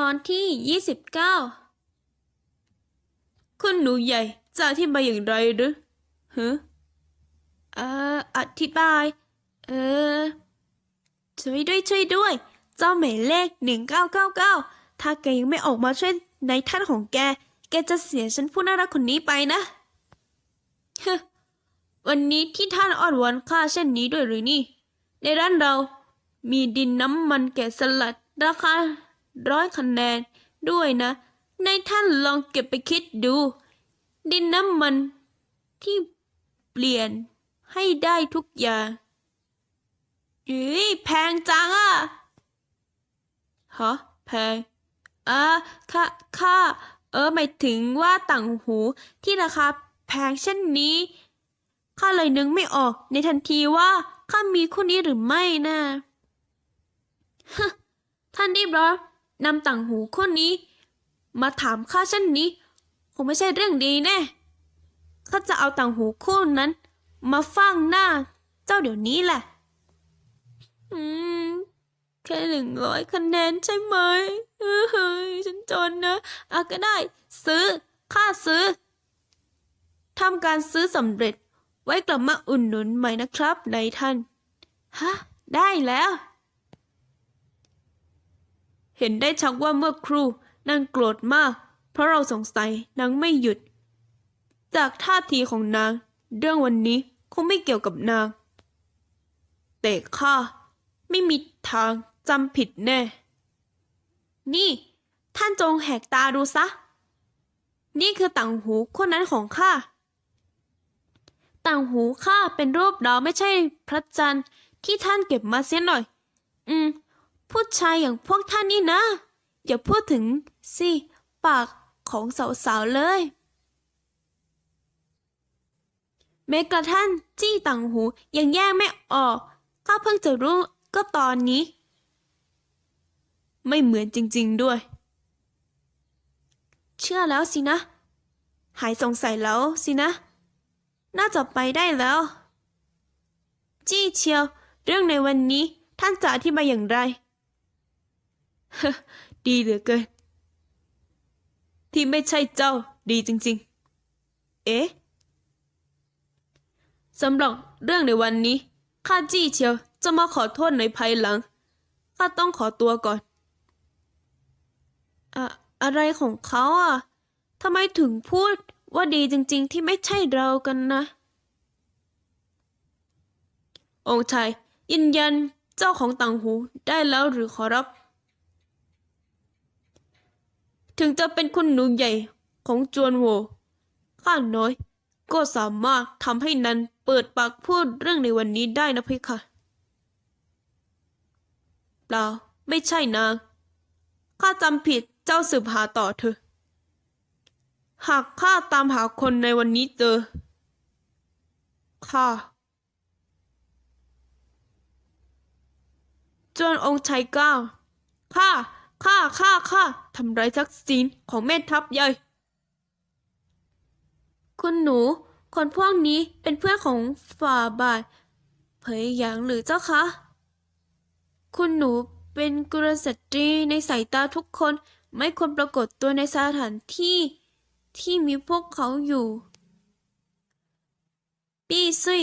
ตอนที่ 29 คุณหนูใหญ่จะอธิบายอย่างไรหรือฮะเอ่ออธิบาย เออ ช่วยด้วยช่วยด้วย เจ้าหมายเลข 1999 ถ้าแกยังไม่ออกมาช่วยในท่านของแก แกจะเสียฉันผู้น่ารักคนนี้ไปนะฮะวันนี้ที่ท่านอ้อนวอนข้าเช่นนี้ด้วยหรือนี่ ในร้านเรามีดินน้ำมันแกะสลัดราคา ร้อยคะแนนด้วยนะ ในท่านลองเก็บไปคิดดู ดินน้ำมันที่เปลี่ยนให้ได้ทุกอย่างเฮ้ยแพงจังอะฮะแพงอ่าค่าค่าเออหมายถึงว่าต่างหูที่ราคาแพงเช่นนี้ข้าเลยนึกไม่ออกในทันทีว่าข้ามีคู่นี้หรือไม่นะฮะท่านรีบเหรอน นำต่างหูคู่นี้ มาถามข้าเช่นนี้ คงไม่ใช่เรื่องดีแน่ข้าจะเอาต่างหูคู่นั้น มาฟังหน้า เจ้าเดี๋ยวนี้แหละ อืม แค่หนึ่งร้อยคะแนนใช่ไหมเฮ้ยฉันจนนะอะก็ได้ ซื้อค่าซื้อทำการซื้อสำเร็จไว้กลับมาอุ่นหนุนใหม่นะครับนายท่าน ฮะ ได้แล้ว เห็นได้ชักว่าเมื่อครูนางโกรธมาก เพราะเราสงสัยนางไม่หยุด จากท่าทีของนาง เรื่องวันนี้คงไม่เกี่ยวกับนาง แต่ข้าไม่มีทางจำผิดแน่ นี่ ท่านจงแหกตาดูซะ นี่คือต่างหูคู่นั้นของข้า ต่างหูข้าเป็นรูปดาวไม่ใช่พระจันทร์ที่ท่านเก็บมาเสียหน่อย อืม ผู้ชายอย่างพวกท่านนี่นะ อย่าพูดถึงสิปากของสาวๆเลย แม้กระทั่งจี้ต่างหูยังแยกไม่ออกข้าเพิ่งจะรู้ก็ตอนนี้ ไม่เหมือนจริงๆด้วย เชื่อแล้วสินะ หายสงสัยแล้วสินะ น่าจะไปได้แล้ว จี้เชียว เรื่องในวันนี้ท่านจะอธิบายอย่างไร ดีเหลือเกิน ที่ไม่ใช่เจ้าดีจริง ๆ เอ๊ะสำหรับเรื่องในวันนี้ข้าจี้เชียวจะมาขอโทษในภายหลังข้าต้องขอตัวก่อน อะอะไรของเขาอะทำไมถึงพูดว่าดีจริง ๆ ที่ไม่ใช่เรากันนะ องค์ชายยืนยันเจ้าของต่างหูได้แล้วหรือขอรับ ถึงจะเป็นคุณหนูใหญ่ของจวนโวข้าน้อย ก็สามารถทำให้นันเปิดปากพูดเรื่องในวันนี้ได้นะเพคะเปล่าไม่ใช่นางข้าจำผิดเจ้าสืบหาต่อเถอะ หากข้าตามหาคนในวันนี้เจอข้าจวนองค์ชายเก้าข้า ข้าข้าข้าทำร้ายทักษิณของแม่ทัพใหญ่ คุณหนู คนพวกนี้เป็นเพื่อนของฝ่าบาท เผยหยางหรือเจ้าคะ คุณหนูเป็นกุลสตรีในสายตาทุกคนไม่ควรปรากฏตัวในสถานที่ที่มีพวกเขาอยู่ ปี้ซุย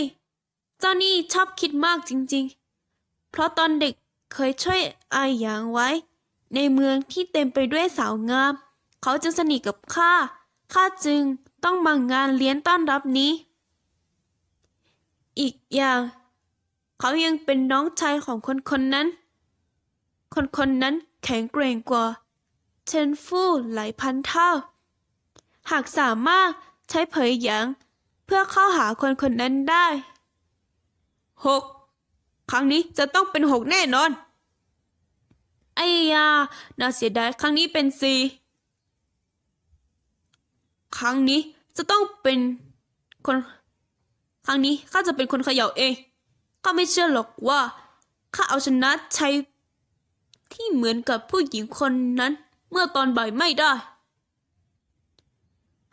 เจ้านี่ชอบคิดมากจริงๆ เพราะตอนเด็กเคยช่วยอายหยางไว้ ในเมืองที่เต็มไปด้วยสาวงาม เขาจึงสนิทกับข้า ข้าจึงต้องมางานเลี้ยงต้อนรับนี้ อีกอย่าง เขายังเป็นน้องชายของคนคนนั้น คนคนนั้นแข็งแกร่งกว่า เชนฟู่หลายพันเท่า หากสามารถใช้เผยหยางเพื่อเข้าหาคนคนนั้นได้หกครั้งนี้จะต้องเป็นหกแน่นอน ไอ้ยา น่าเสียดายครั้งนี้เป็นสี่ครั้งนี้จะต้องเป็นคน ครั้งนี้ข้าจะเป็นคนเขย่าเอง ข้าไม่เชื่อหรอกว่า ข้าเอาชนะชัยที่เหมือนกับผู้หญิงคนนั้น เมื่อตอนบ่ายไม่ได้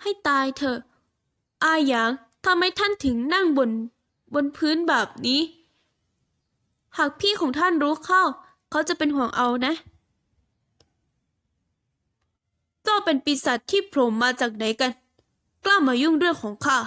ให้ตายเถอะ อาหยางทำไมท่านถึงนั่งบนบนพื้นแบบนี้ หากพี่ของท่านรู้เข้า เขาจะเป็นห่วงเอานะเจ้าเป็นปีศาจที่โผล่มาจากไหนกัน กล้ามายุ่งเรื่องของข้า